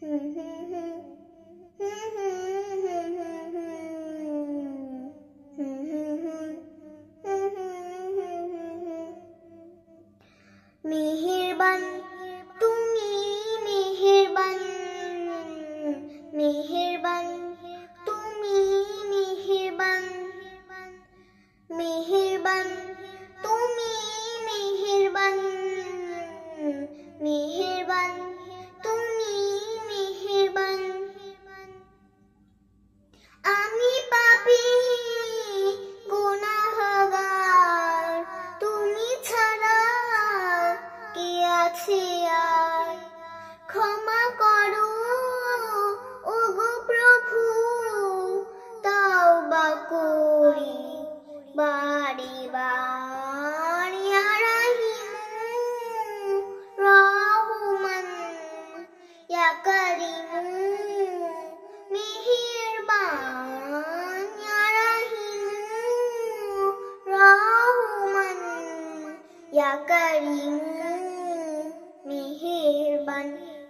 Mihir ban কাছে আয় ক্ষমা করো, ওগো প্রভু তাও বা করি, বাড়ি বাড়ি রহমান ইয়াকারিমু Ya Karim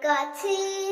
个七